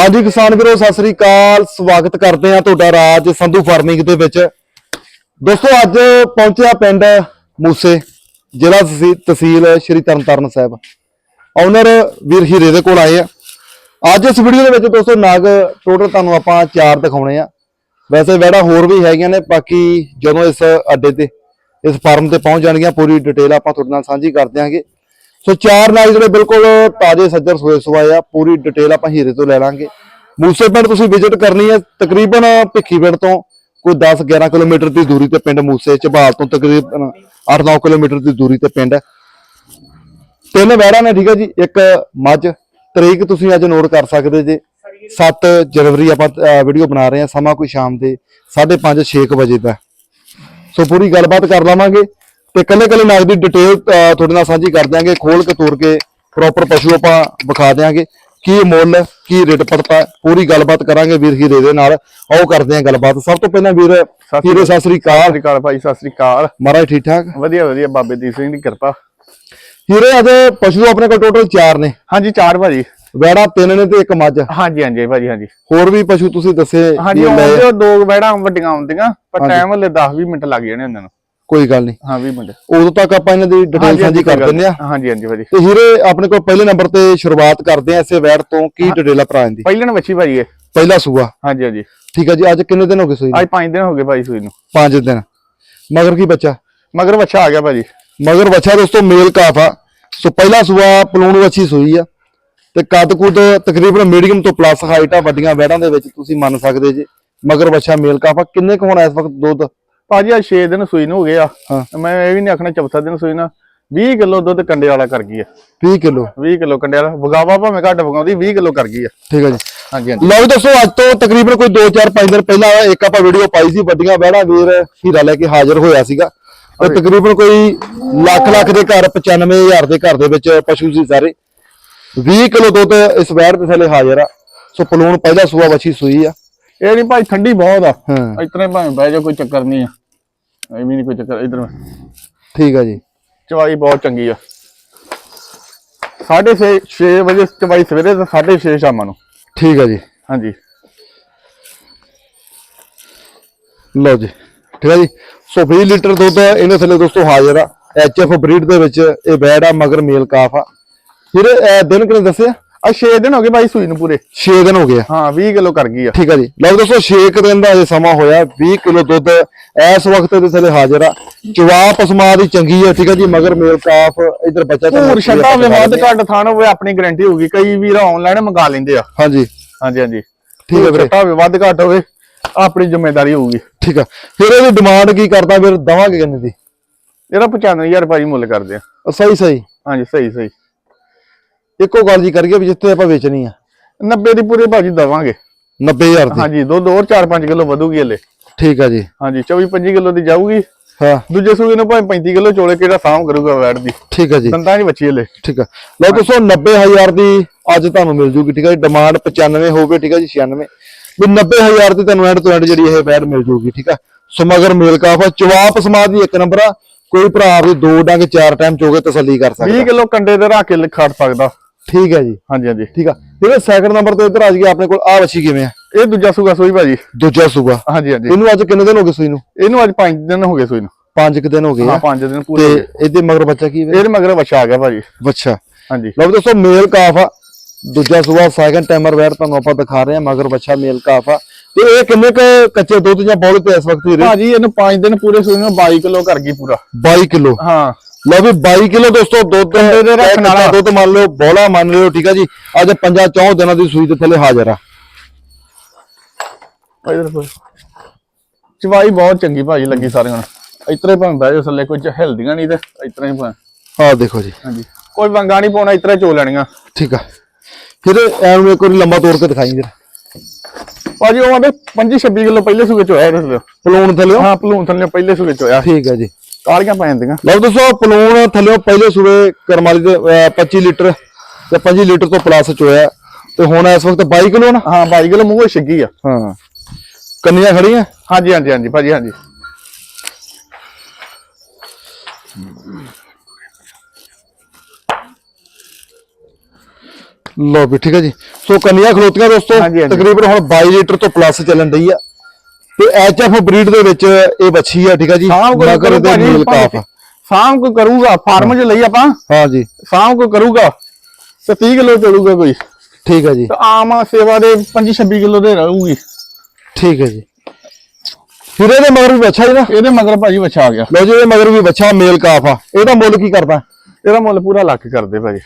ਹਾਂਜੀ, ਕਿਸਾਨ ਵੀਰੋ, ਸਤਿ ਸ੍ਰੀ ਅਕਾਲ। ਸਵਾਗਤ ਕਰਦੇ ਆ ਤੁਹਾਡਾ ਰਾਜ ਸੰਧੂ ਫਾਰਮਿੰਗ ਦੇ ਵਿੱਚ। ਦੋਸਤੋ, ਅੱਜ ਪਹੁੰਚਿਆ ਪਿੰਡ ਮੂਸੇ, ਜ਼ਿਲ੍ਹਾ ਤਹਿਸੀ- ਤਹਿਸੀਲ ਸ਼੍ਰੀ ਤਰਨਤਾਰਨ ਸਾਹਿਬ। ਓਨਰ ਵੀਰ ਹੀਰੇ ਦੇ ਕੋਲ ਆਏ ਆ। ਅੱਜ ਇਸ ਵੀਡੀਓ ਦੇ ਵਿੱਚ ਦੋਸਤੋ, ਨਾਗ ਟੋਟਲ ਤੁਹਾਨੂੰ ਆਪਾਂ ਚਾਰ ਦਿਖਾਉਣੇ ਆ। ਵੈਸੇ ਵੈੜਾ ਹੋਰ ਵੀ ਹੈਗੀਆਂ ਨੇ, ਬਾਕੀ ਜਦੋਂ ਇਸ ਅੱਡੇ ਤੇ, ਇਸ ਫਾਰਮ ਤੇ ਪਹੁੰਚ ਜਾਣਗੀਆਂ, ਪੂਰੀ ਡਿਟੇਲ ਆਪਾਂ ਤੁਹਾਡੇ ਨਾਲ ਸਾਂਝੀ ਕਰ ਦਿਆਂਗੇ। ਸੋ ਚਾਰ ਨਾਗ ਜਿਹੜੇ ਬਿਲਕੁਲ ਤਾਜ਼ੇ ਸੱਜਰ ਸੋਏ ਸਵਾਏ ਆ, ਪੂਰੀ ਡਿਟੇਲ ਆਪਾਂ ਹੀਰੇ ਤੋਂ ਲੈ ਲਾਂਗੇ। ਮੂਸੇ ਪਿੰਡ ਤੁਸੀਂ ਵਿਜ਼ਿਟ ਕਰਨੀ ਹੈ, ਤਕਰੀਬਨ ਭਿੱਖੀ ਪਿੰਡ ਤੋਂ ਕੋਈ 10 11 ਕਿਲੋਮੀਟਰ ਦੀ ਦੂਰੀ ਤੇ ਪਿੰਡ ਮੂਸੇ, ਝਬਾਲ ਤੋਂ ਤਕਰੀਬਨ 8-9 ਕਿਲੋਮੀਟਰ ਦੀ ਦੂਰੀ ਤੇ ਪਿੰਡ ਹੈ। ਤਿੰਨ ਵਹਿਰਾਂ ਨੇ, ਠੀਕ ਹੈ ਜੀ, ਇੱਕ ਮੱਝ, ਤਰੀਕ ਤੁਸੀਂ ਅੱਜ ਨੋਟ ਕਰ ਸਕਦੇ ਜੇ। 7 ਜਨਵਰੀ ਆਪਾਂ ਵੀਡੀਓ ਬਣਾ ਰਹੇ ਹਾਂ, ਸਮਾਂ ਕੋਈ ਸ਼ਾਮ ਦੇ 5:30 6 ਵਜੇ ਦਾ। ਸੋ ਪੂਰੀ ਗੱਲਬਾਤ ਕਰ ਲਵਾਂਗੇ। ਤੇ ਕੱਲੇ ਕੱਲੇ ਨਾਗ ਦੀ ਡਿਟੇਲ ਤੁਹਾਡੇ ਨਾਲ ਸਾਂਝੀ ਕਰ ਦਿਆਂਗੇ ਖੋਲ ਕੇ ਤੋੜ ਕੇ ਪ੍ਰੋਪਰ ਪਸ਼ੂ ਆਪਾਂ ਵਿਖਾ ਦਿਆਂਗੇ ਕੀ ਮੁੱਲ ਕੀ ਰੇਟ ਪੜਤਾ ਪੂਰੀ ਗੱਲਬਾਤ ਕਰਾਂਗੇ ਵੀਰ ਹੀਰੇ ਦੇ ਨਾਲ ਆਓ ਕਰਦੇ ਹਾਂ ਗੱਲਬਾਤ। ਸਭ ਤੋਂ ਪਹਿਲਾਂ ਵੀਰ ਹੀਰੇ ਸਤਿ ਸ੍ਰੀ ਸਤਿ ਅਕਾਲ ਸ੍ਰੀ ਅਕਾਲ ਭਾਈ ਸਤਿ ਸ੍ਰੀ ਅਕਾਲ। ਮਹਾਰਾਜ ਠੀਕ ਠਾਕ? ਵਧੀਆ ਵਧੀਆ ਬਾਬੇ ਦੀਪ ਸਿੰਘ ਦੀ ਕਿਰਪਾ। ਹੀਰੇ ਅੱਜ ਪਸ਼ੂ ਆਪਣੇ ਕੋਲ ਟੋਟਲ 4 ਨੇ। ਹਾਂਜੀ ਚਾਰ ਭਾਜੀ। ਵੈੜਾ ਤਿੰਨ ਨੇ ਤੇ ਇੱਕ ਮੱਝ। ਹਾਂਜੀ ਹਾਂਜੀ ਭਾਜੀ ਹਾਂਜੀ। ਹੋਰ ਵੀ ਪਸ਼ੂ ਤੁਸੀਂ ਦੱਸੇ ਹਾਂਜੀ ਆ। ਉਹ ਦੋ ਬੈੜਾਂ ਵੱਡੀਆਂ ਆਉਂਦੀਆਂ ਪਰ। ਟਾਈਮ ਹਲੇ 10 20 ਮਿੰਟ ਲੱਗ ਜਾਣੇ ਉਹਨਾਂ ਨੂੰ। ਕੋਈ ਗੱਲ ਨਹੀਂ। ਹਾਂ 20 ਮਿੰਟ। ਉਦੋਂ ਤੱਕ ਆਪਾਂ ਇਹਨਾਂ ਦੀ ਡਿਟੇਲ ਸਾਂਝੀ ਕਰ ਦਿੰਦੇ ਆ। ਹਾਂਜੀ ਹਾਂਜੀ ਭਾਜੀ। ਤੇ ਹੀਰੇ ਆਪਣੇ ਕੋਲ ਪਹਿਲੇ ਨੰਬਰ ਤੇ ਸ਼ੁਰੂਆਤ ਕਰਦੇ ਆ ਇਸੇ ਵੈੜ ਤੋਂ ਕੀ ਡਿਟੇਲ ਆ ਭਰਾ ਦੀ ਪਹਿਲਣ ਵੱਛੀ ਭਾਜੀ ਇਹ। ਪਹਿਲਾ ਸੂਆ। ਹਾਂਜੀ ਹਾਂਜੀ। ਠੀਕ ਹੈ ਜੀ ਅੱਜ ਕਿੰਨੇ ਦਿਨ ਹੋ ਗਏ ਸੂਈ ਨੂੰ? ਅੱਜ 5 ਦਿਨ ਹੋ ਗਏ ਭਾਈ ਸੂਈ ਨੂੰ। 5 ਦਿਨ। ਮਗਰ ਕੀ ਬੱਚਾ? ਮਗਰ ਵੱਛਾ ਆ ਗਿਆ ਭਾਜੀ। ਮਗਰ ਬੱਚਾ ਦੋਸਤੋ ਮੇਲ ਕਾਫ ਆ। ਸੋ ਪਹਿਲਾ ਸੂਆ ਪਲੂਣ ਵੱਛੀ ਸੂਈ ਆ। ਤੇ ਕੱਦ ਕੁੱਦ ਤਕਰੀਬਨ ਮੀਡੀਅਮ ਤੋਂ ਪਲੱਸ ਹਾਈਟ ਆ ਵੱਡੀਆਂ ਵੈੜਾਂ ਦੇ ਵਿੱਚ ਤੁਸੀਂ ਮੰਨ ਸਕਦੇ ਜੀ। ਮਗਰ ਬੱਚਾ ਮੇਲ ਕਾਫ ਆ। ਕਿੰਨੇ ਕੁ ਹੋਣਾ ਇਸ ਵਕਤ ਦੁੱਧ? ਭਾਜੀ ਆ 6 ਦਿਨ ਸੂਈ ਨੂੰ ਹੋ ਗਏ ਆ। ਮੈਂ ਇਹ ਵੀ ਨਹੀਂ ਆਖਣਾ ਚੌਥਾ ਦਿਨ ਸੂਈ ਨਾ। 20 ਕਿਲੋ ਦੁੱਧ ਕੰਡੇ ਵਾਲਾ ਕਰ ਗਈ ਆ। 20 ਕਿਲੋ। 20 ਕਿਲੋ ਕੰਡੇ ਵਾਲਾ। ਵਗਾਵਾ ਭਾਵੇਂ ਘੱਟ ਵਗਾਉਂਦੀ 20 ਕਿਲੋ ਕਰ ਗਈ ਆ। ਠੀਕ ਹੈ ਜੀ। ਹਾਂਜੀ ਹਾਂਜੀ। ਲਓ ਜੀ ਦੋਸਤੋ ਅੱਜ ਤੋਂ ਤਕਰੀਬਨ ਕੋਈ 2-4-5 ਦਿਨ ਪਹਿਲਾਂ ਇੱਕ ਆਪਾਂ ਵੀਡੀਓ ਪਾਈ ਸੀ ਵੱਡੀਆਂ ਵਹਿੜਾ ਵੀਰ ਹੀਰਾ ਲੈ ਕੇ ਹਾਜ਼ਰ ਹੋਇਆ ਸੀਗਾ। ਤੇ ਤਕਰੀਬਨ ਕੋਈ ਲੱਖ ਲੱਖ ਦੇ ਘਰ 95000 ਦੇ ਘਰ ਦੇ ਵਿੱਚ ਪਸ਼ੂ ਸੀ ਸਾਰੇ। 20 ਕਿਲੋ ਦੁੱਧ ਇਸ ਵਹਿੜ ਦੇ ਥੱਲੇ ਹਾਜ਼ਰ ਆ। ਸੋ ਪਲੂਣ ਪਹਿਲਾ ਸੂਆ ਵੱਛੀ ਸੂਈ ਆ। ਇਹ ਨਹੀਂ ਭਾਈ ਠੰਡੀ ਬਹੁਤ ਆ। ਇਤਨੇ ਭਾਵੇਂ ਬਹਿ ਜਾ ਕੋਈ ਚੱਕਰ ਨਹੀਂ ਆ। ਇਹ ਵੀ ਨਹੀਂ ਕੋਈ ਚੱਕਰ ਇਧਰ ਠੀਕ ਆ ਜੀ। ਚਵਾਈ ਬਹੁਤ ਚੰਗੀ ਆ। 6:30 6 ਵਜੇ ਚਵਾਈ ਸਵੇਰੇ ਤੇ 6:30 ਸ਼ਾਮਾਂ ਨੂੰ। ਠੀਕ ਆ ਜੀ। ਹਾਂਜੀ। ਲਓ ਜੀ ਠੀਕ ਆ ਜੀ। ਸੋ 20 ਲੀਟਰ ਦੁੱਧ ਇਹਦੇ ਥੱਲੇ ਦੋਸਤੋ ਹਾਜ਼ਰ ਆ। ਐਚਐਫ ਬਰੀਡ ਦੇ ਵਿੱਚ ਇਹ ਵਹਿੜ ਆ ਮਗਰ ਮੇਲ ਕਾਫ ਆ। ਫਿਰ ਇਹ ਦਿਨ ਕਿਨੇ ਦੱਸਿਆ? ਆ 6 ਦਿਨ ਹੋ ਗਏ ਭਾਈ ਸੂਈ ਨੂੰ ਪੂਰੇ। 6 ਦਿਨ ਹੋ ਗਏ ਆ। ਹਾਂ 20 ਕਿਲੋ ਕਰ ਗਈ ਆ। ਠੀਕ ਹੈ ਜੀ। ਲਓ ਦੋਸਤੋ 6 ਦਿਨ ਦਾ ਇਹ ਸਮਾਂ ਹੋਇਆ 20 ਕਿਲੋ ਦੁੱਧ। ਇਸ ਵਕਤ ਦੇ ਥੱਲੇ ਹਾਜ਼ਰ ਆ। ਚਵਾ ਪਸਮਾ ਦੀ ਚੰਗੀ ਹੈ ਠੀਕ ਹੈ ਜੀ ਮਗਰ ਮੇਲ ਕਾਫ ਇਧਰ ਬੱਚਾ ਤੇ ਹੋਰ ਛੱਡਾ ਹੋਵੇ ਵੱਧ ਘੱਟ ਥਾਣ ਹੋਵੇ ਆਪਣੀ ਗਾਰੰਟੀ ਹੋਊਗੀ ਕਈ ਵੀਰ ਆਨਲਾਈਨ ਮੰਗਾ ਲੈਂਦੇ ਆ। ਹਾਂਜੀ। ਹਾਂਜੀ ਹਾਂਜੀ। ਠੀਕ ਹੈ ਵੀਰੇ। ਛੱਡਾ ਹੋਵੇ ਵੱਧ ਘੱਟ ਹੋਵੇ ਆਪਣੀ ਜ਼ਿੰਮੇਵਾਰੀ ਹੋਊਗੀ। ਠੀਕ ਆ। ਫਿਰ ਇਹਦੀ ਡਿਮਾਂਡ ਕੀ ਕਰਦਾ ਫਿਰ ਦਵਾਂਗੇ ਕਿੰਨੇ ਦੀ? ਇਹਦਾ 95000 ਭਾਜੀ ਮੁੱਲ ਕਰਦੇ ਆ। ਸਹੀ ਸਹੀ। ਹਾਂਜੀ ਸਹੀ ਸਹੀ। ਇੱਕੋ ਗੱਲ ਜੀ ਕਰੀਏ ਵੀ ਜਿੱਥੇ ਆਪਾਂ ਵੇਚਣੀ ਆ। 90 ਦੀ ਪੂਰੇ ਭਾਜੀ ਦਵਾਂਗੇ। 90000 ਦੀ। ਹਾਂਜੀ ਦੁੱਧ ਹੋਰ 4-5 ਕਿਲੋ ਵਧੂਗੀ ਹਲੇ। ਠੀਕ ਆ ਜੀ। ਹਾਂਜੀ 24-25 ਕਿਲੋ ਦੀ ਜਾਊਗੀ। ਹਾਂ। ਦੂਜੇ ਸੂਏ ਨੂੰ ਭਾਵੇਂ 35 ਕਿਲੋ ਚੋਲੇ ਕਿਹੜਾ ਸਾਮ ਕਰੂਗਾ ਵੈਟ ਦੀ। ਠੀਕ ਆ ਜੀ। ਦੰਦਾਂ 'ਚ ਬੱਚੀ ਹਲੇ। ਠੀਕ ਆ। ਲਓ ਦੋਸਤੋ 90000 ਦੀ ਅੱਜ ਤੁਹਾਨੂੰ ਮਿਲ ਜੂਗੀ ਠੀਕ ਆ ਜੀ। ਡਿਮਾਂਡ 95 ਹੋਵੇ ਠੀਕ ਆ ਜੀ 96 ਵੀ 90000 ਦੀ ਤੁਹਾਨੂੰ ਐਂਡ ਤੋਂ ਐਂਡ ਜਿਹੜੀ ਇਹ ਬੈਡ ਮਿਲ ਜੂਗੀ ਠੀਕ ਆ। ਸੋ ਮਗਰ ਮੇਲ ਕਾਫ ਚਵਾਪ ਸਮਾਦ ਦੀ ਇੱਕ ਨੰਬਰ ਆ। ਕੋਈ ਭਰਾ ਵੀ ਦੋ ਡੰਗ ਚਾਰ ਟਾਈਮ ਚੋਗੇ ਤਸੱਲੀ ਕਰ 20 ਸਕਦਾ ਕਿਲੋ ਕੰਡੇ ਤੇ ਰੱਖ ਕੇ ਖੜ ਸਕਦਾ। ਠੀਕ ਹੈ ਜੀ। ਹਾਂਜੀ ਹਾਂਜੀ। ਠੀਕ ਆ। ਇਹਦੇ ਸੈਕੰਡ ਨੰਬਰ ਤੇ ਇੱਧਰ ਆ ਜੀ ਆਪਣੇ ਕੋਲ ਆ ਵੱਛੀ ਕਿਵੇਂ ਆ? ਇਹ ਦੂਜਾ ਸੂਗਾ ਸੂਈ ਭਾਜੀ। ਦੂਜਾ ਸੂਬਾ ਹਾਂਜੀ ਹਾਂਜੀ। ਇਹਨੂੰ ਅੱਜ ਕਿੰਨੇ ਦਿਨ ਹੋ ਗਏ ਸੂਈ ਨੂੰ? ਇਹਨੂੰ ਅੱਜ 5 ਦਿਨ ਹੋ ਗਏ ਸੂਈ ਨੂੰ। ਪੰਜ ਕੁ ਦਿਨ ਹੋ ਗਏ ਹਾਂ ਆ 5 ਦਿਨ ਪੂਰੇ ਹੋ ਤੇ। ਇਹਦੇ ਮਗਰ ਬੱਚਾ ਕੀ ਇਹਦੇ ਮਗਰ ਬੱਚਾ ਆ ਗਿਆ ਭਾਜੀ। ਬੱਚਾ ਹਾਂਜੀ। ਲਓ ਦੋਸਤੋ ਮੇਲ ਕਾਫ ਆ। ਦੂਜਾ ਸੂਬਾ ਸੈਕੰਡ ਟਾਈਮਰ ਵੈਰ ਤੁਹਾਨੂੰ ਆਪਾਂ ਦਿਖਾ ਰਹੇ ਆ ਮਗਰ ਬੱਚਾ ਮੇਲ ਕਾਫ ਆ। ਤੇ ਇਹ ਕਿੰਨੇ ਕ ਕੱਚੇ ਦੁੱਧ ਜਾਂ ਬੌਲ ਤੇ ਇਸ ਵਕਤ ਹੀ ਭਾਜੀ ਇਹਨੂੰ 5 ਦਿਨ ਪੂਰੇ ਸੂਈ ਨੂੰ 22 ਕਿਲੋ ਕਰ ਗਈ ਪੂਰਾ। 22 ਕਿਲੋ। ਹਾਂ। ਲਓ ਵੀ 22 ਕਿਲੋ ਦੋਸਤੋ ਦੁੱਧ ਦੇ ਰੱਖਣ ਵਾਲਾ। ਦੁੱਧ ਮੰਨ ਲਓ ਬੋਲਾ ਮੰਨ ਲਿਓ ਠੀਕ ਆ ਜੀ। ਅੱਜ ਪੰਜਾਂ ਚੌਂ ਦਿਨਾਂ ਦੀ ਸੂਈ ਦੇ ਥੱਲੇ ਹਾਜ਼ਰ ਆ। ਚਵਾਈ ਬਹੁਤ ਚੰਗੀ ਭਾਜੀ ਲੱਗੀ ਸਾਰਿਆਂ ਨੂੰ। ਇਤਰੇ ਬਹਿ ਜਾ ਥੱਲੇ ਕੋਈ ਹਿਲਦੀਆਂ ਨਹੀਂ ਤੇ ਇਤਰਾ ਹੀ ਆਹ ਦੇਖੋ ਜੀ। ਹਾਂਜੀ। ਕੋਈ ਵੰਗਾ ਨਹੀਂ ਪਾਉਣਾ ਇਤਰੇ ਚੋ ਲੈਣੀਆਂ। ਠੀਕ ਆ। ਫਿਰ ਐਨੂੰ ਇੱਕ ਵਾਰੀ ਲੰਬਾ ਤੋੜ ਕੇ ਦਿਖਾਈ ਜਰਾ। ਭਾਜੀ ਉਹ ਆਂਦੇ 25 26 ਕਿਲੋ ਪਹਿਲੇ ਸੂਏ ਚ ਹੋਇਆ ਇਹਦੇ ਥੱਲੇ। ਪਲੂਣ ਥੱਲਿਓ ਹਾਂ? ਭਲੂਣ ਥੱਲੇ ਪਹਿਲੇ ਸੂਏ ਚ ਹੋਇਆ। ਠੀਕ ਆ ਜੀ। ਕਾਲੀਆਂ ਪੈ ਜਾਂਦੀਆਂ। ਲਓ ਦੋਸਤੋ ਪਲੂਣ ਥੱਲਿਓ ਪਹਿਲੇ ਸੂਬੇ ਕਰਮਾਲੀ ਦੇ ਅਹ, 25 ਲੀਟਰ ਤੇ 25 ਲੀਟਰ ਤੋਂ ਪਲੱਸ ਚ ਹੋਇਆ ਤੇ ਹੁਣ ਇਸ ਵਕਤ 22 ਕਿਲੋ ਨਾ? ਹਾਂ 22 ਕਿਲੋ ਮੂੰਹੋਂ ਛਿੱਗੀ ਆ। ਹਾਂ। ਕੰਨੀਆਂ ਖੜੀਆਂ? ਹਾਂਜੀ ਹਾਂਜੀ ਹਾਂਜੀ ਭਾਜੀ ਹਾਂਜੀ। ਲੋ ਵੀ ਠੀਕ ਹੈ ਜੀ। ਸੋ ਕੰਨੀਆਂ ਖਲੋਤੀਆਂ ਦੋਸਤੋ। ਤਕਰੀਬਨ ਹੁਣ 22 ਲੀਟਰ ਤੋਂ ਪਲੱਸ ਚੱਲਣ ਡਈ ਆ। ਤੇ ਐਚਐਫ ਬਰੀਡ ਦੇ ਵਿੱਚ ਇਹ ਬੱਚੀ ਆ ਠੀਕ ਹੈ ਜੀ? ਮਗਰ ਦੇ ਨੀਲ ਕਾਫ ਆ। ਸਾਂਭ ਕੋਈ ਕਰੂਗਾ ਫਾਰਮ 'ਚ ਲਈ ਆਪਾਂ। ਹਾਂ ਜੀ। ਸਾਂਭ ਕੋਈ ਕਰੂਗਾ ਤੇ 30 ਕਿਲੋ ਚੜੂਗਾ ਕੋਈ। ਠੀਕ ਹੈ ਜੀ। ਤੇ ਆਮ ਸੇਵਾ ਦੇ 25 26 ਕਿਲੋ ਦੇ ਰਹੂਗੀ। ਠੀਕ ਹੈ ਜੀ। ਫਿਰ ਇਹਦੇ ਮਗਰ ਵੀ ਬੱਚਾ ਜੀ ਨਾ? ਇਹਦੇ ਮਗਰ ਭਾਜੀ ਬੱਚਾ ਆ ਗਿਆ। ਲੋ ਜੀ ਇਹਦੇ ਮਗਰ ਵੀ ਬੱਚਾ ਮੇਲ ਕਾਫ ਆ। ਇਹਦਾ ਮੁੱਲ ਕੀ ਕਰਦਾ? ਇਹਦਾ ਮੁੱਲ ਪੂਰਾ ਲੱਖ ਕਰਦੇ ਭਾਜੀ।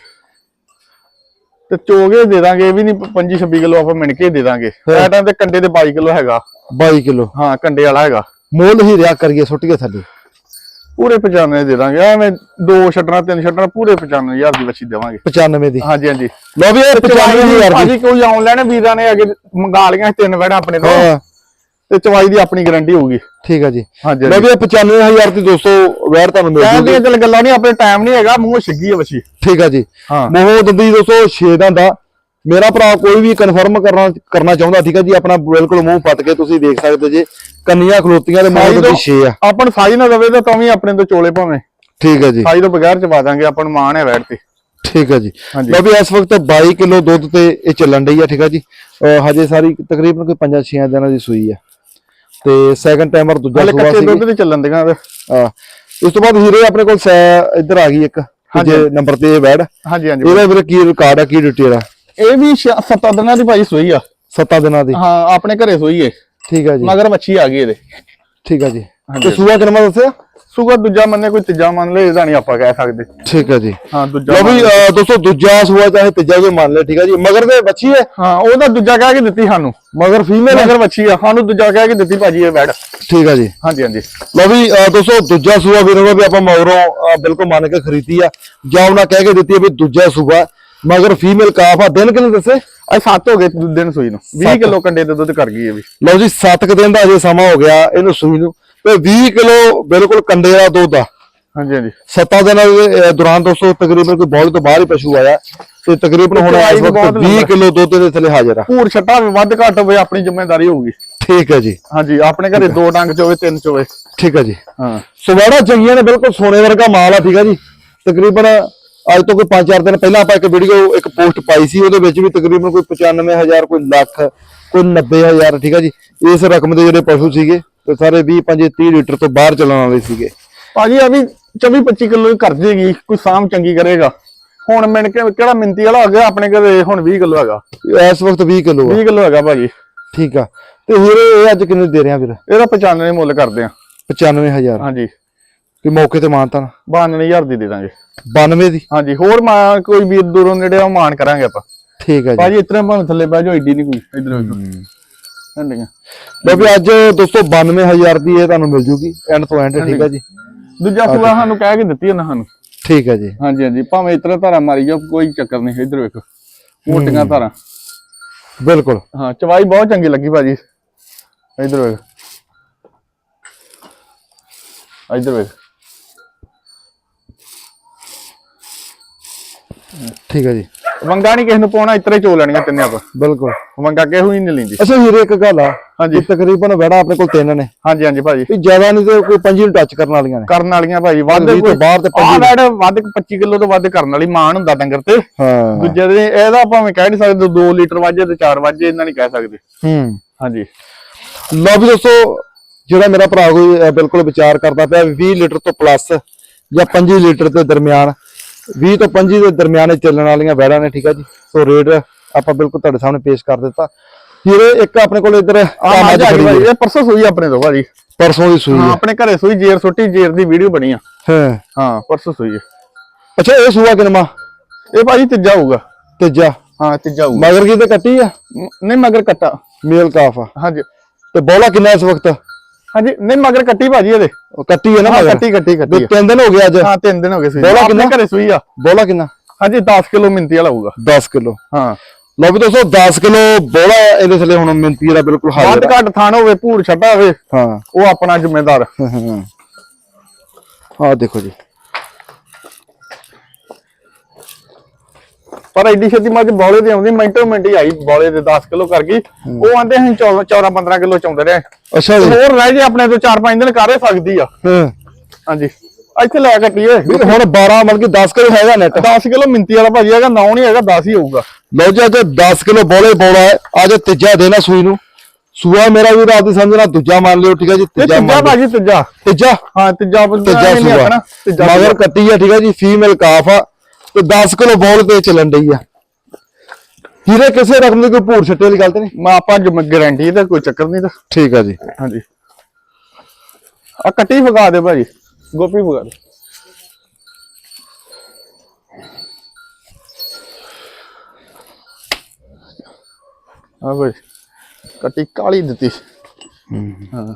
ਤੇ ਚੋਗੇ ਦੇ ਦਾਂਗੇ ਇਹ ਵੀ ਨਹੀਂ 25 26 ਕਿਲੋ ਆਪਾਂ ਮਿਣ ਕੇ ਦੇ ਦਾਂਗੇ। ਇਹ ਟਾਈਮ ਤੇ ਕੰਡੇ ਤੇ 22 ਕਿਲੋ ਹੈਗਾ। 22 ਕਿਲੋ। ਹਾਂ ਕੰਡੇ ਵਾਲਾ ਹੈਗਾ। ਮੁੱਲ ਹੀ ਰਿਆ ਕਰੀਏ ਸੁੱਟ ਕੇ ਥੱਲੇ। ਪੂਰੇ 95 ਦੇ ਦਾਂਗੇ। ਐਵੇਂ ਦੋ ਛੱਡਣਾ ਤਿੰਨ ਛੱਡਣਾ ਪੂਰੇ 95000 ਦੀ ਬੱਚੀ ਦੇਵਾਂਗੇ। 95 ਦੀ। ਹਾਂਜੀ ਹਾਂਜੀ। ਲੋ ਵੀ ਇਹ 95000 ਦੀ। ਕੋਈ ਆਨਲਾਈਨ ਵੀਰਾਂ ਨੇ ਅਗੇ ਮੰਗਾ ਲਈਆਂ ਸੀ ਤਿੰਨ ਵੜਾ ਆਪਣੇ ਤੋਂ। ਹਾਂ। ਤੇ ਚਵਾਈ ਦੀ ਆਪਣੀ ਗਾਰੰਟੀ ਹੋਊਗੀ। ਠੀਕ ਹੈ ਜੀ। ਹਾਂਜੀ ਲੋ ਵੀ ਇਹ 95000 ਦੀ ਦੋਸਤੋ ਵੈਰ ਤੁਹਾਨੂੰ ਮਿਲ ਜੂਗੀ। ਚੱਲ ਗੱਲਾਂ ਨਹੀਂ ਆਪਣੇ ਟਾਈਮ ਨਹੀਂ ਹੈਗਾ ਮੂੰਹ ਛਿੱਗੀ ਹੈ ਬੱਚੀ ਠੀਕ ਹੈ ਜੀ। ਹਾਂ। ਮੋਹ ਦੰਦੀ ਦੋਸਤੋ 6 ਦਾ ਦਾ ਮੇਰਾ ਭਰਾ ਕੋਈ ਵੀ ਕਨਫਰਮ ਕਰਨਾ ਕਰਨਾ ਚਾਹੁੰਦਾ ਠੀਕ ਹੈ ਜੀ। ਆਪਣਾ ਬਿਲਕੁਲ ਮੂੰਹ ਪੱਟ ਕੇ ਤੁਸੀਂ ਦੇਖ ਸਕਦੇ ਜੇ। ਕੰਨੀਆਂ ਖਲੋਤੀਆਂ ਤੇ ਮੋਹ ਸਾਈ ਦੰਦੀ ਤੋਂ 6 ਆ। ਆਪਾਂ ਨੂੰ ਸਾਈ ਨਾ ਦਵੇ ਤਾਂ ਤਾਂ ਵੀ ਆਪਣੇ ਤੋਂ ਚੋਲੇ ਭਾਵੇਂ। ਠੀਕ ਹੈ ਜੀ। ਸਾਈ ਤੋਂ ਬਗੈਰ ਚਵਾ ਦਾਂਗੇ ਆਪਾਂ ਨੂੰ ਮਾਣ ਹੈ ਵੈਟ ਤੇ ਠੀਕ ਹੈ ਜੀ। ਲਓ ਵੀ ਇਸ ਵਕਤ 22 ਕਿਲੋ ਦੁੱਧ ਤੇ ਇਹ ਚੱਲਣ ਡਈ ਆ ਠੀਕ ਹੈ ਜੀ। ਹਜੇ ਸਾਰੀ ਤਕਰੀਬਨ ਕੋਈ 5-6 ਦਿਨਾਂ ਦੀ ਸੂਈ ਆ। ਤੇ ਸੈਕੰਡ ਟਾਈਮਰ ਦੂਜਾ ਸੂਆ ਕੱਚੇ ਸੀ। ਦੁੱਧ ਤੇ ਚੱਲਣ ਤੇ। ਇਸ ਤੋਂ ਬਾਅਦ ਹੀਰੇ ਆਪਣੇ ਕੋਲ ਇੱਧਰ ਆ ਗਈ ਇੱਕ। ਜੇ ਨੰਬਰ ਤੇ ਇਹ ਵੈੜ ਹਾਂਜੀ ਹਾਂਜੀ। ਇਹਦਾ ਵੀਰੇ ਕੀ ਰਿਕਾਰਡ ਆ ਕੀ ਡਿਟੇਲ ਆ ਇਹ ਵੀ 7 ਦਿਨਾਂ ਦੀ ਭਾਈ ਸੋਈ ਆ। 7 ਦਿਨਾਂ ਦੀ। ਹਾਂ ਆਪਣੇ ਘਰੇ ਸੋਈ ਏ। ਠੀਕ ਹੈ ਜੀ। ਮਗਰ ਮੱਛੀ ਆ ਗਈ ਇਹਦੇ। ਠੀਕ ਹੈ ਜੀ। ਤੇ ਸੂਆ ਕਿੰਨਾ ਦੱਸਿਆ? ਸੁਗਾ ਦੂਜਾ ਮੰਨੇ ਕੋਈ ਤੀਜਾ ਮੰਨ ਲੈ ਇਹਦਾ ਨਹੀਂ ਆਪਾਂ ਕਹਿ ਸਕਦੇ। ਠੀਕ ਹੈ ਜੀ। ਹਾਂ ਦੂਜਾ ਲਓ ਵੀ ਅਹ ਦੋਸਤੋ ਦੂਜਾ ਸੂਆ ਚਾਹੇ ਤੀਜਾ ਕੋਈ ਮੰਨ ਲੈ ਠੀਕ ਹੈ ਜੀ। ਮਗਰ ਦੇ ਬੱਚੀ ਹੈ? ਹਾਂ ਉਹਦਾ ਦੂਜਾ ਕਹਿ ਕੇ ਦਿੱਤੀ ਸਾਨੂੰ। ਮਗਰ ਫੀਮੇਲ ਮਗਰ ਮੱਛੀ ਆ ਸਾਨੂੰ ਦੂਜਾ ਕਹਿ ਕੇ ਦਿੱਤੀ ਭਾਜੀ ਇਹ ਬੈਡ ਠੀਕ ਹੈ ਜੀ। ਹਾਂਜੀ ਹਾਂਜੀ। ਲਓ ਵੀ ਅਹ ਦੋਸਤੋ ਦੂਜਾ ਸੂਆ ਵੀਰੋ ਵੀ ਆਪਾਂ ਮਗਰੋਂ ਅਹ ਬਿਲਕੁਲ ਮੰਨ ਕੇ ਖਰੀਦੀ ਆ। ਜਾਂ ਉਹਨਾਂ ਕਹਿ ਕੇ ਦਿੱਤੀ ਵੀ ਦੂਜਾ ਸੂਆ ਮਗਰ ਫੀਮੇਲ ਕਾਫ ਆ। ਦਿਨ ਕਿੰਨੇ ਦੱਸੇ? ਅੱਜ 7 ਹੋ ਗਏ ਦਿਨ ਸੂਈ ਨੂੰ। 20 ਕਿਲੋ ਕੰਡੇ ਦੇ ਦੁੱਧ ਕਰ ਗਈ ਇਹ ਵੀ। ਲਓ ਜੀ 7 ਕੁ ਦਿਨ ਦਾ ਅਜੇ ਸਮਾਂ ਹੋ ਗਿਆ ਇਹਨੂੰ ਸੂਈ ਨੂੰ। ਤੇ 20 ਕਿਲੋ ਬਿਲਕੁਲ ਕੰਡੇ ਦਾ ਦੁੱਧ ਆ। ਹਾਂਜੀ ਹਾਂਜੀ। ਸੱਤਾਂ ਦਿਨਾਂ ਦੇ ਦੌਰਾਨ ਦੋਸਤੋ ਤਕਰੀਬਨ ਕੋਈ ਬੌਲ ਤੋਂ ਬਾਹਰ ਹੀ ਪਸ਼ੂ ਆਇਆ। ਤੇ ਤਕਰੀਬਨ ਹੁਣ ਇਸ ਵਕਤ ਬਹੁਤ 20 ਲੰਬਾ। ਕਿਲੋ ਦੁੱਧ ਦੇ ਥੱਲੇ ਹਾਜ਼ਰ ਆ। ਪੂਰ ਛੱਟਾ ਵੀ ਵੱਧ ਘੱਟ ਹੋਵੇ ਆਪਣੀ ਜ਼ਿੰਮੇਵਾਰੀ ਹੋਊਗੀ। ਠੀਕ ਹੈ ਜੀ। ਹਾਂਜੀ ਆਪਣੇ ਘਰੇ ਦੋ ਡੰਗ ਚ ਹੋਵੇ ਤਿੰਨ ਚ ਹੋਵੇ। ਠੀਕ ਹੈ ਜੀ। ਹਾਂ। ਸਵਾੜਾ ਚੰਗੀਆਂ ਨੇ ਬਿਲਕੁਲ ਸੋਨੇ ਵਰਗਾ ਮਾਲ ਆ ਠੀਕ ਹੈ ਜੀ। ਤਕਰੀਬਨ ਅੱਜ ਤੋਂ ਕੋਈ 5-4 ਦਿਨ ਪਹਿਲਾਂ ਆਪਾਂ ਇੱਕ ਵੀਡੀਓ ਇੱਕ ਪੋਸਟ ਪਾਈ ਸੀ ਉਹਦੇ ਵਿੱਚ ਵੀ ਤਕਰੀਬਨ ਕੋਈ 95000 ਕੋਈ ਲੱਖ ਕੋਈ 90000 ਠੀਕ ਹੈ ਜੀ। ਇਸ ਰਕਮ ਦੇ ਜਿਹੜੇ ਪਸ਼ੂ ਸੀਗੇ ਤੇ ਸਾਰੇ 20 25 30 ਲੀਟਰ ਤੋਂ ਬਾਹਰ ਚੱਲਣ ਵਾਲੇ ਸੀਗੇ। ਭਾਜੀ ਆ ਵੀ 24 25 ਕਿਲੋ ਹੀ ਕਰ ਜੇਗੀ ਕੋਈ ਸਾਮ ਚੰਗੀ ਕਰੇਗਾ। ਹੁਣ ਮਿਣ ਕੇ ਕਿਹੜਾ ਮਿੰਤੀ ਵਾਲਾ ਹੋ ਗਿਆ ਆਪਣੇ ਘਰੇ ਹੁਣ 20 ਕਿਲੋ ਹੈਗਾ। ਇਸ ਵਕਤ 20 ਕਿਲੋ ਆ। 20 ਕਿਲੋ ਹੈਗਾ ਭਾਜੀ। ਠੀਕ ਆ। ਤੇ ਹੀਰੇ ਇਹ ਅੱਜ ਕਿੰਨੇ ਦੇ ਰਿਹਾ ਵੀਰ ਇਹਦਾ 95 ਮੁੱਲ ਕਰਦੇ ਆ। 95000 ਹਾਂਜੀ। ਤੇ ਮੌਕੇ ਤੇ ਮਾਨਤਾ 92000 ਦੀ ਦੇ ਦਾਂਗੇ। 92 ਦੀ? ਹਾਂਜੀ ਹੋਰ ਮਾਂ ਕੋਈ ਵੀਰ ਦੂਰੋਂ ਨੇੜੇ ਆ, ਉਹ ਮਾਨ ਕਰਾਂਗੇ ਆਪਾਂ। ਠੀਕ ਆ ਜੀ। ਭਾਜੀ ਇਤਨੇ ਭਾਵੇਂ ਥੱਲੇ ਬਹਿ ਜਾਓ ਏਡੀ ਨਹੀਂ ਕੋਈ। ਇਧਰ ਵੇਖੋ ਹੰਡੀਆਂ ਵੀ ਅੱਜ ਦੋਸਤੋ 92000 ਦੀ ਇਹ ਤੁਹਾਨੂੰ ਮਿਲ ਜੂਗੀ। ਐਂਡ ਤੋਂ ਐਂਡ ਠੀਕ ਆ ਜੀ? ਦੂਜਾ ਸੂਆ ਸਾਨੂੰ ਕਹਿ ਕੇ ਦਿੱਤੀ ਉਹਨਾਂ ਸਾਨੂੰ। ਠੀਕ ਆ ਜੀ। ਹਾਂਜੀ ਹਾਂਜੀ। ਭਾਵੇਂ ਇਤਨੇ ਧਾਰਾ ਮਾਰੀ ਜਾਓ ਕੋਈ ਚੱਕਰ ਨਹੀਂ ਇਧਰ ਵੇਖੋ। ਮੋਟੀਆਂ ਧਾਰਾਂ। ਬਿਲਕੁਲ। ਹਾਂ ਚਵਾਈ ਬਹੁਤ ਚੰਗੀ ਲੱਗੀ ਭਾਜੀ। ਇਧਰ ਵੇਖ। ਇਧਰ ਵੇਖ। ਠੀਕ ਆ ਜੀ। ਵੰਗਾ ਨਹੀਂ ਕਿਸੇ ਨੂੰ ਪਾਉਣਾ ਇਤਰੇ ਚੋ ਲੈਣੀਆਂ ਤਿੰਨੇ ਆਪਾਂ ਬਿਲਕੁਲ। ਵੰਗਾ ਕਿਸੇ ਹੀ ਨਹੀਂ ਲੈਂਦੀ। ਅੱਛਾ ਹੀਰੇ ਇੱਕ ਗੱਲ ਆ ਹਾਂਜੀ। ਤਕਰੀਬਨ ਵੜਾ ਆਪਣੇ ਕੋਲ ਤਿੰਨ ਨੇ। ਹਾਂਜੀ ਹਾਂਜੀ ਭਾਜੀ। ਵੀ ਜ਼ਿਆਦਾ ਨਹੀਂ ਤੇ ਕੋਈ ਪੰਜੀ ਨੂੰ ਟੱਚ ਕਰਨ ਵਾਲੀਆਂ ਨੇ। ਕਰਨ ਵਾਲੀਆਂ ਭਾਜੀ ਵੱਧ ਤੋਂ ਬਾਹਰ ਤੇ ਪੰਜੀ ਵੈੜ ਵੱਧ 25 ਕਿਲੋ ਤੋਂ ਵੱਧ ਕਰਨ ਵਾਲੀ ਮਾਨ ਹੁੰਦਾ ਡੰਗਰ ਤੇ। ਹਾਂ। ਦੂਜੇ ਦੇ ਇਹਦਾ ਭਾਵੇਂ ਕਹਿ ਨਹੀਂ ਸਕਦੇ 2 ਲੀਟਰ ਵਾਜੇ ਤੇ 4 ਵਾਜੇ ਇਹਨਾਂ ਨਹੀਂ ਕਹਿ ਸਕਦੇ। ਹੂੰ। ਹਾਂਜੀ। ਲਓ ਵੀ ਦੋਸਤੋ ਜਿਹੜਾ ਮੇਰਾ ਭਰਾ ਕੋਈ ਬਿਲਕੁਲ ਵਿਚਾਰ ਕਰਦਾ ਪਿਆ ਵੀ 20 ਲੀਟਰ ਤੋਂ ਪਲੱਸ ਜਾਂ 25 ਲੀਟਰ ਦੇ ਦਰਮਿਆਨ। 20 ਤੋਂ 25 ਦੇ ਦਰਮਿਆਨ ਚੱਲਣ ਵਾਲੀਆਂ ਵੈੜਾਂ ਨੇ ਠੀਕ ਆ ਜੀ? ਸੋ ਰੇਟ ਆਪਾਂ ਬਿਲਕੁਲ ਤੁਹਾਡੇ ਸਾਹਮਣੇ ਪੇਸ਼ ਕਰ ਦਿੱਤਾ। ਹੀਰੇ ਇੱਕ ਆਪਣੇ ਕੋਲ ਇੱਧਰ ਆ। ਇਹ ਪਰਸੋਂ ਸੂਈ ਆਪਣੇ ਤੋਂ ਭਾਜੀ। ਪਰਸੋਂ ਦੀ ਸੂਈ ਹਾਂ ਆਪਣੇ ਘਰੇ ਸੂਈ ਜੇਰ ਸੁੱਟੀ ਜੇਰ ਦੀ ਵੀਡੀਓ ਬਣੀ ਆ। ਹਾਂ। ਹਾਂ ਪਰਸੋਂ ਸੂਈ ਅੱਛਾ ਇਹ ਸੂਆ ਕਿਨਮਾ ਇਹ ਭਾਜੀ ਤੀਜਾ ਹੋਊਗਾ। ਤੀਜਾ? ਹਾਂ ਤੀਜਾ ਹੋਊਗਾ। ਮਗਰ ਕੀ ਤੇ ਕੱਟੀ ਆ? ਨਹੀਂ ਮਗਰ ਕੱਟਾ। ਮੇਲ ਕਾਫ ਆ। ਹਾਂਜੀ। ਤੇ ਬੋਲਾ ਕਿੰਨਾ ਇਸ ਵਕਤ? ਹਾਂਜੀ ਨਹੀਂ ਮਗਰ ਕੱਟੀ ਭਾਜੀ ਇਹਦੇ। ਉਹ ਕੱਟੀ ਹੈ ਨਾ ਹਾਂ ਮਗਰ। ਕੱਟੀ ਕੱਟੀ ਕੱਟੀ ਵੀ ਤਿੰਨ ਦਿਨ ਹੋ ਗਏ ਅੱਜ। ਹਾਂ ਤਿੰਨ ਦਿਨ ਹੋ ਗਏ ਸੂਈ ਬੋਲਾ ਆਪਣੇ ਕਿੰਨਾ? ਘਰੇ ਸੂਈ ਆ। ਬੋਲਾ ਕਿੰਨਾ? ਹਾਂਜੀ 10 ਕਿਲੋ ਮਿੰਤੀ ਵਾਲਾ ਹੋਊਗਾ। 10 ਕਿਲੋ। ਹਾਂ। ਲਓ ਵੀ ਦੋਸਤੋ 10 ਕਿਲੋ ਬੋਲਾ ਇਹਦੇ ਥੱਲੇ ਹੁਣ ਮਿੰਤੀ ਦਾ ਬਿਲਕੁਲ ਹਾਜ਼ਰ ਵੱਧ ਆ। ਘੱਟ ਥਾਣ ਹੋਵੇ ਭੂਰ ਛੱਡਾ ਹੋਵੇ ਹਾਂ। ਉਹ ਆਪਣਾ ਜ਼ਿੰਮੇਦਾਰ। ਹਾਂ ਦੇਖੋ ਜੀ। ਪਰ ਐਡੀ ਛੇਤੀ ਮੱਝ ਬੌਲੇ ਤੇ ਆਉਂਦੀ ਮਿੰਟੋ ਮਿੰਟ ਹੀ ਆਈ ਬੌਲੇ ਦੇ 10 ਕਿਲੋ ਕਰ ਗਈ। ਉਹ ਆਂਦੇ ਅਸੀਂ 14 15 ਕਿਲੋ ਚਾਉਂਦੇ ਰਹੇ। ਅੱਛਾ ਜੀ। ਹੋਰ ਰਹਿ ਜੇ ਆਪਣੇ ਤੋਂ 4-5 ਦਿਨ ਕਰ ਸਕਦੀ ਆ। ਹਾਂ। ਹਾਂਜੀ। ਇੱਥੇ ਲੈ ਕੱਟੀਏ। ਹੁਣ 12 ਮਤਲਬ ਕਿ 10 ਕਿਲੋ ਹੈਗਾ ਨੈਟ 10 ਕਿਲੋ ਮਿੰਤੀ ਵਾਲਾ ਭਾਜੀ ਹੈਗਾ 9 ਨਹੀਂ ਹੈਗਾ 10 ਹੀ ਹੋਊਗਾ। ਲਓ ਜੀ ਅੱਜ 10 ਕਿਲੋ ਬੋਲੇ ਬੋਲਾ ਹੈ। ਅੱਜ ਤੀਜਾ ਆ ਸੂਈ ਨੂੰ। ਸੂਆ ਮੇਰਾ ਵੀ ਰਾਤ ਦੀ ਸਮਝਣਾ ਦੂਜਾ ਮੰਨ ਲਿਓ ਠੀਕ ਹੈ ਜੀ ਤੀਜਾ ਤੀਜਾ ਭਾਜੀ ਤੀਜਾ। ਤੀਜਾ? ਹਾਂ ਤੀਜਾ ਬੰਦਾ ਤੀਜਾ ਸੂਆ। ਮਗਰ। ਕੱਟੀ ਆ ਠੀਕ ਹੈ ਜੀ ਫੀਮੇਲ ਕਾਫ ਆ। ਤੇ 10 ਕਿਲੋ ਬੋਲ ਤੇ ਚੱਲਣ ਡਈ ਆ। ਹੀਰੇ ਕਿਸੇ ਰਕਮ ਦੀ ਕੋਈ ਭੂਰ ਛੱਟੇ ਵਾਲੀ ਗੱਲ ਤੇ ਨਹੀਂ? ਮੈਂ ਆਪਾਂ ਗਾਰੰਟੀ ਤੇ ਕੋਈ ਚੱਕਰ ਨਹੀਂ ਤਾਂ ਠੀਕ ਆ ਜੀ। ਹਾਂਜੀ। ਆ ਕੱਟੀ ਫਗਾ ਦੇ ਭਾਜੀ ਗੋਪੀ ਫਗਾ ਦੇ। ਆ ਭਾਈ ਕੱਟੀ ਕਾਲੀ ਦਿੱਤੀ। ਹਾਂ।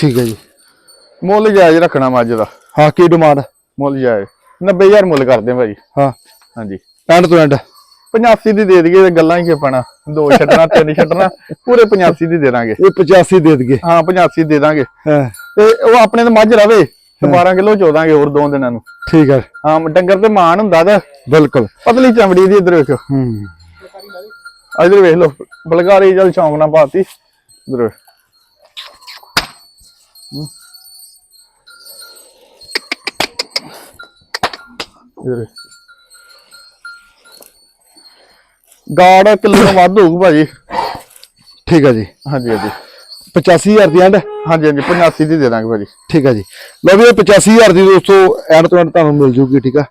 ਠੀਕ ਹੈ ਜੀ। ਮੁੱਲ ਜਾਇਜ਼ ਰੱਖਣਾ ਮੱਝ ਦਾ। ਹਾਂ ਕੀ ਡਿਮਾਂਡ ਮੁੱਲ ਜਾਇਜ਼। 90000 ਮੁੱਲ ਕਰਦੇ ਆ ਭਾਜੀ ਹਾਂ। ਹਾਂਜੀ। ਐਂਡ ਤੋਂ ਐਂਡ। 85 ਦੀ ਦੇ ਦਈਏ ਤੇ ਗੱਲਾਂ ਹੀ ਖੇਪਣਾ ਦੋ ਛੱਡਣਾ ਤਿੰਨ ਛੱਡਣਾ ਪੂਰੇ 85 ਦੀ ਦੇ ਦਾਂਗੇ। ਇਹ 85 ਦੇ ਦਗੇ ਹਾਂ 85 ਦੇ ਦਾਂਗੇ। ਤੇ ਉਹ ਆਪਣੇ ਤੇ ਮੱਝ ਰਵੇ ਤੇ 12 ਕਿਲੋ ਚੋਦਾਂਗੇ ਹੋਰ ਦੋ ਦਿਨਾਂ ਨੂੰ। ਠੀਕ ਹੈ। ਹਾਂ ਡੰਗਰ ਤੇ ਮਾਨ ਹੁੰਦਾ ਤਾਂ। ਬਿਲਕੁਲ। ਪਤਲੀ ਚਮੜੀ ਦੀ ਇਧਰ ਵੇਖੋ ਹੂੰ। ਇਧਰ ਵੇਖ ਲਓ ਬਲਗਾਰੀ ਜਲ ਸ਼ੌਂਕ ਨਾਲ ਪਾਤੀ। ਇਧਰ ਵੇਖ ਹੂੰ। ਇੱਧਰ ਵੇਖ। ਗਾੜ ਕਿਲੋ ਤੋਂ ਵੱਧ ਹੋਊ ਭਾਜੀ। ਠੀਕ ਹੈ ਜੀ। ਹਾਂਜੀ ਹਾਂਜੀ। 85000 ਦੀ ਐਂਡ ਹਾਂਜੀ ਹਾਂਜੀ 85 ਦੀ ਦੇ ਦਾਂਗੇ ਭਾਜੀ। ਠੀਕ ਹੈ ਜੀ। ਲਓ ਵੀ ਇਹ 85000 ਦੀ ਦੋਸਤੋ ਐਂਡ ਤੋਂ ਐਂਡ ਤੁਹਾਨੂੰ ਮਿਲ ਜੂਗੀ ਠੀਕ ਆ?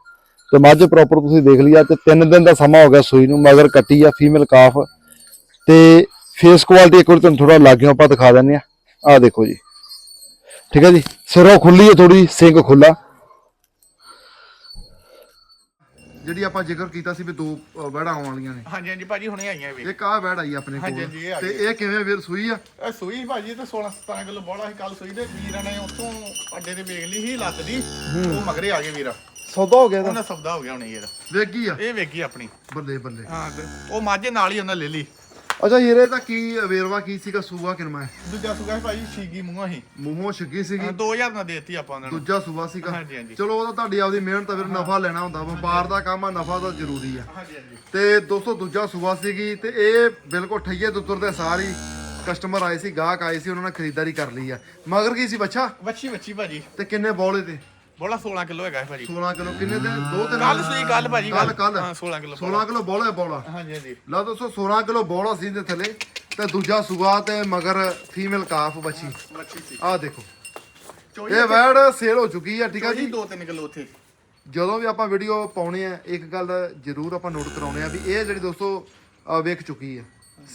ਤੇ ਮੱਝ ਪ੍ਰੋਪਰ ਤੁਸੀਂ ਦੇਖ ਲਿਆ ਤੇ 3 ਦਿਨ ਦਾ ਸਮਾਂ ਹੋ ਗਿਆ ਸੂਈ ਨੂੰ ਮਗਰ ਕੱਟੀ ਆ ਫੀਮੇਲ ਕਾਫ ਤੇ ਫੇਸ ਕੁਆਲਿਟੀ ਇੱਕ ਵਾਰ ਤੁਹਾਨੂੰ ਥੋੜਾ ਲੱਗਿਓ ਆਪਾਂ ਦਿਖਾ ਦਿੰਨੇ ਆ। ਆ ਦੇਖੋ ਜੀ। ਠੀਕ ਹੈ ਜੀ? ਸਿਰੋਂ ਖੁੱਲੀ ਹੈ ਥੋੜੀ ਸਿੰਗ ਖੁੱਲਾ ਜਿਹੜੀ ਆਪਾਂ ਜ਼ਿਕਰ ਕੀਤਾ ਸੀ ਵੀ ਦੋ ਵੜਾ ਆਉਣ ਵਾਲੀਆਂ ਨੇ। ਹਾਂਜੀ ਹਾਂਜੀ ਭਾਜੀ ਹੁਣੇ ਆਈਆਂ ਵੀ ਇੱਕ ਆ ਵੜ ਆਈ ਆਪਣੇ ਹਾਂਜੀ, ਹਾਂਜੀ, ਇਹ ਆ ਤੇ। ਇਹ ਕਿਵੇਂ ਵੀਰ ਸੂਈ ਆ? ਇਹ ਸੂਈ ਭਾਜੀ ਤੇ 16 17 ਕਿਲੋ ਬੋਲਾ ਸੀ ਕੱਲ ਸੂਈ ਦੇ ਵੀਰਾਂ ਨੇ ਉੱਥੋਂ ਅੱਡੇ ਤੇ ਵੇਖ ਲਈ ਸੀ ਲੱਤ ਦੀ। ਉਹ ਮਗਰੇ ਆ ਗਏ ਵੀਰਾ। ਸੌਦਾ ਹੋ ਗਿਆ ਉਹਨਾਂ ਸੌਦਾ ਹੋ ਗਿਆ ਹੁਣੇ ਇਹਦਾ ਵੇਗੀ ਆ? ਇਹ ਵੇਖੀ ਆਪਣੀ। ਬੱਲੇ ਬੱਲੇ। ਹਾਂ ਤੇ ਉਹ ਮਾਝੇ ਨਾਲ ਹੀ ਉਹਨਾਂ ਲੈ ਲਈ। ਅੱਛਾ ਹੀਰੇ ਦਾ ਕੀ ਵੇਰਵਾ ਕੀ ਸੀਗਾ? ਸੂਆ ਕਿਨਮਾ ਦੂਜਾ ਸੂਗਾ ਸੀ ਭਾਜੀ ਛੀਗੀ ਮੂੰਹਾਂ ਸੀ। ਮੂੰਹੋਂ ਛੱਗੀ ਸੀਗੀ? ਹਾਂ, 2000 ਨਾਲ ਦੇਤੀ ਆਪਾਂ ਉਹਨਾਂ ਨੂੰ। ਦੂਜਾ ਸੂਆ ਸੀਗਾ? ਹਾਂਜੀ, ਹਾਂਜੀ। ਚਲੋ ਉਹਦਾ ਤੁਹਾਡੀ ਆਪਦੀ ਮਿਹਨਤ ਆ ਫਿਰ ਨਫਾ ਲੈਣਾ ਹੁੰਦਾ। ਵਪਾਰ ਦਾ ਕੰਮ ਆ ਨਫਾ ਤਾਂ ਜ਼ਰੂਰੀ ਆ। ਹਾਂਜੀ ਹਾਂਜੀ। ਤੇ ਦੋਸਤੋ ਦੂਜਾ ਸੂਆ ਸੀਗੀ ਤੇ ਇਹ ਬਿਲਕੁਲ ਠਈਏ ਦੁੱਤਰ ਦੇ ਸਾਰੀ ਕਸਟਮਰ ਆਏ ਸੀ ਗਾਹਕ ਆਏ ਸੀ ਉਹਨਾਂ ਨੇ ਖਰੀਦਦਾਰੀ ਕਰ ਲਈ ਆ। ਮਗਰ ਕੀ ਸੀ ਬੱਚਾ? ਵੱਛੀ ਵੱਛੀ ਭਾਜੀ। ਤੇ ਕਿੰਨੇ ਬੌਲੇ ਤੇ? ਬੋਲਾ 16 ਕਿਲੋ ਹੈਗਾ ਭਾਜੀ। 16 ਕਿਲੋ ਕਿੰਨੇ ਤੇ? ਦੋ ਤਿੰਨ ਕੱਲ ਸੂਈ ਕੱਲ ਭਾਜੀ ਕੱਲ ਕੱਲ ਹਾਂ 16 ਕਿਲੋ 16 ਕਿਲੋ ਬੌਲਾ ਬੌਲਾ। ਹਾਂਜੀ ਹਾਂਜੀ। ਲਾ ਦੋਸਤੋ 16 ਕਿਲੋ ਬੌਲਾ ਸੀ ਦੇ ਥੱਲੇ। ਤੇ ਦੂਜਾ ਸੂਆ ਤੇ ਮਗਰ ਫੀਮੇਲ ਕਾਫ ਬੱਚੀ। ਵੱਛੀ ਸੀ ਆਹ ਦੇਖੋ। ਇਹ ਵੈੜ ਸੇਲ ਹੋ ਚੁੱਕੀ ਆ ਠੀਕ ਆ ਜੀ? ਜੀ 2-3 ਕਿਲੋ ਉੱਥੇ। ਜਦੋਂ ਵੀ ਆਪਾਂ ਵੀਡੀਓ ਪਾਉਣੇ ਆ ਇੱਕ ਗੱਲ ਜ਼ਰੂਰ ਆਪਾਂ ਨੋਟ ਕਰਾਉਣੇ ਆ ਵੀ ਇਹ ਜਿਹੜੀ ਦੋਸਤੋ ਵੇਖ ਚੁੱਕੀ ਆ।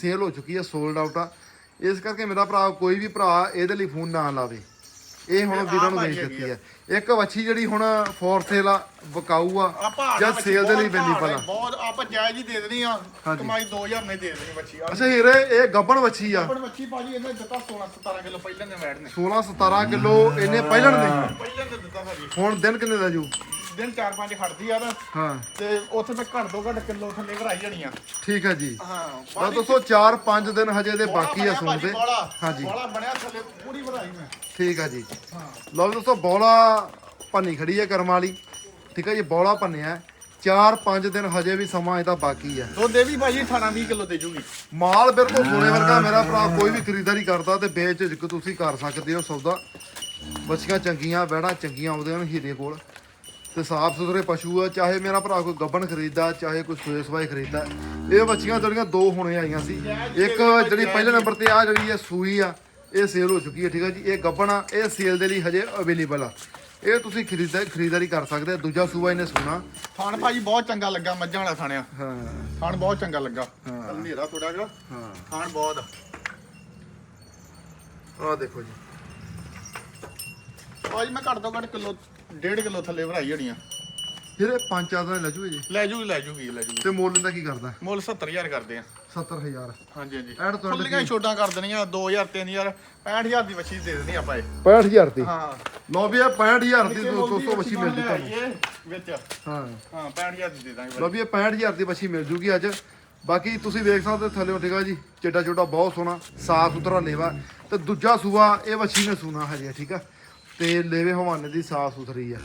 ਸੇਲ ਹੋ ਚੁੱਕੀ ਆ ਸੋਲਡ ਆਊਟ ਆ। ਇਸ ਕਰਕੇ ਮੇਰਾ ਭਰਾ ਕੋਈ ਵੀ ਭਰਾ ਇਹਦੇ ਲਈ ਫੋਨ ਨਾ ਲਾਵੇ। ਇਹ ਹੁਣ ਵੀਰਾਂ ਨੂੰ ਵੇਚ ਦਿੱਤੀ ਆ। ਇੱਕ ਵੱਛੀ ਜਿਹੜੀ ਹੁਣ ਫੋਰ ਸੇਲ ਆ ਵਿਕਾਊ ਆ ਜਾਂ ਸੇਲ ਦੇ ਲਈ ਪਹਿਲਾਂ ਪਹਿਲਾਂ। ਬਹੁਤ ਆਪਾਂ ਜਾਇਜ਼ ਹੀ ਦੇ ਦੇਣੀ ਆ। ਕਮਾਈ 2000 ਨੇ ਦੇ ਦੇਣੀ ਆ ਅੱਛਾ ਹੀਰੇ ਇਹ ਗੱਬਣ ਵੱਛੀ ਆ। ਪਰ ਬੱਚੀ ਭਾਜੀ ਇਹਨੇ ਦਿੱਤਾ 16 17 ਕਿਲੋ ਪਹਿਲਾਂ ਨੇ ਵੈੜ ਨੇ। 16 17 ਕਿਲੋ ਇਹਨੇ ਪਹਿਲਣ ਦੇ। ਪਹਿਲਾਂ ਨੇ ਦਿੱਤਾ ਭਾਜੀ ਹੁਣ ਦਿਨ ਕਿੰਨੇ ਦਾ ਜੂ? ਦਿਨ 4-5 ਖੜਦੀ ਆ ਤਾਂ ਹਾਂ। ਤੇ ਉੱਥੇ ਮੈਂ ਘੱਟ ਤੋਂ ਘੱਟ ਕਿਲੋ ਥੱਲੇ ਭਰਾਈ ਜਾਣੀ ਆ। ਠੀਕ ਹੈ ਜੀ। ਹਾਂ ਤਾਂ ਦੋਸਤੋ 4-5 ਦਿਨ ਹਜੇ ਦੇ ਬਾਕੀ ਆ ਸੁਣਦੇ ਹਾਂਜੀ ਹਾਂਜੀ। ਬੋਲਾ ਬਣਿਆ ਥੱਲੇ ਪੂਰੀ ਭਰਾਈ ਮੈਂ। ਠੀਕ ਆ ਜੀ। ਹਾਂ। ਲਓ ਦੋਸਤੋ ਬੌਲਾ ਭੰਨੀ ਖੜੀ ਹੈ ਕਰਮ ਵਾਲੀ। ਠੀਕ ਹੈ ਜੀ ਬੌਲਾ ਭੰਨਿਆ। 4-5 ਦਿਨ ਹਜੇ ਵੀ ਸਮਾਂ ਇਹਦਾ ਬਾਕੀ ਆ। ਦੁੱਧ ਇਹ ਵੀ ਭਾਜੀ 18 20 ਕਿਲੋ ਦੇ ਜੂਗੀ। ਮਾਲ ਬਿਲਕੁਲ ਸੋਨੇ ਵਰਗਾ ਮੇਰਾ ਭਰਾ ਕੋਈ ਵੀ ਖਰੀਦਦਾਰੀ ਕਰਦਾ ਤੇ ਵੇਚ ਝਿਜਕ ਤੁਸੀਂ ਕਰ ਸਕਦੇ ਹੋ ਸੌਦਾ। ਬੱਚੀਆਂ ਚੰਗੀਆਂ ਬੈੜਾ ਚੰਗੀਆਂ ਆਉਂਦੇ ਹਨ ਹੀਰੇ ਕੋਲ। ਤੇ ਸਾਫ਼ ਸੁਥਰੇ ਪਸ਼ੂ ਆ ਚਾਹੇ ਮੇਰਾ ਭਰਾ ਕੋਈ ਗੱਬਣ ਖਰੀਦਦਾ ਚਾਹੇ ਕੋਈ ਸੋਏ ਸਵਾਈ ਖਰੀਦਦਾ ਇਹ ਬੱਚੀਆਂ ਜਿਹੜੀਆਂ ਦੋ ਹੁਣੇ ਆਈਆਂ ਸੀ। ਇੱਕ ਜਿਹੜੀ ਪਹਿਲੇ ਨੰਬਰ ਤੇ ਆ ਜਿਹੜੀ ਇਹ ਸੂਈ ਆ ਇਹ ਸੇਲ ਹੋ ਚੁੱਕੀ ਹੈ ਠੀਕ ਹੈ ਜੀ? ਇਹ ਗੱਬਣ ਆ ਇਹ ਸੇਲ ਦੇ ਲਈ ਹਜੇ ਅਵੇਲੇਬਲ ਆ। ਇਹ ਤੁਸੀਂ ਖਰੀਦਾ ਖਰੀਦਦਾਰੀ ਕਰ ਸਕਦੇ ਆ ਦੂਜਾ ਸੂਆ ਇਹਨੇ ਸੁਣਾ ਥਾਣ ਭਾਜੀ ਬਹੁਤ ਚੰਗਾ ਲੱਗਾ ਮੱਝਾਂ ਵਾਲਾ ਥਾਣਿਆ। ਹਾਂ। ਥਾਣ ਬਹੁਤ ਚੰਗਾ ਲੱਗਾ। ਹਾਂ। ਹਨੇਰਾ ਥੋੜਾ ਜਿਹਾ। ਹਾਂ। ਥਾਣ ਬਹੁਤ। ਆ। ਦੇਖੋ ਜੀ। ਭਾਜੀ ਮੈਂ ਘੱਟ ਤੋਂ ਘੱਟ ਕਿਲੋ 1.5 ਕਿਲੋ ਥੱਲੇ ਭਰਾਈ ਜਣੀਆਂ ਜਿਹੜੇ ਪੰਜ ਚਾਰ ਦਿਨ ਲੱਜੂ ਜੀ। ਲੈ ਜੂਗੀ ਲੈ ਜੂਗੀ ਲੈ ਜੂਗੀ। ਤੇ ਮੁੱਲ ਇਹਦਾ ਕੀ ਕਰਦਾ? ਮੁੱਲ 70000 ਕਰਦੇ ਆ। 70000 ਹਾਂਜੀ ਹਾਂਜੀ। ਐਡ ਖੁੱਲੀਆਂ ਹੀ ਛੋਟਾਂ ਕਰ ਦੇਣੀਆਂ 2000 3000 65000 ਦੀ ਵੱਛੀ ਦੇ ਦੇਣੀ ਆਪਾਂ ਇਹ। 65000 ਦੀ? ਹਾਂ। ਲਓ ਵੀ ਇਹ 65000 ਦੀ ਨਿੱਕੇ 200 ਮੁੱਲ ਬੱਚੀ ਮਿਲ ਜੂ ਤੁਹਾਨੂੰ। ਇਹ ਵਿੱਚ। ਹਾਂ। ਹਾਂ 65000 ਦੀ ਦੇ ਦਾਂਗੇ ਲਓ ਵੀ ਇਹ 65000 ਦੀ ਬੱਚੀ ਮਿਲ ਜੂਗੀ ਅੱਜ। ਬਾਕੀ ਤੁਸੀਂ ਵੇਖ ਸਕਦੇ ਹੋ ਥੱਲੇ ਠੀਕ ਆ ਜੀ। ਚਿੱਟਾ ਚੋਟਾ ਬਹੁਤ ਸੋਹਣਾ ਸਾਫ਼ ਸੁਥਰਾ ਲੇਵਾ। ਤੇ ਦੂਜਾ ਸੂਆ ਇਹ ਬੱਚੀ ਨੇ ਸੂਣਾ ਹਜੇ ਠੀਕ ਆ। ਤੇ ਲੇਵੇ ਹਵਾਨੇ ਦੀ ਸਾਫ਼ ਸੁਥਰੀ ਆ।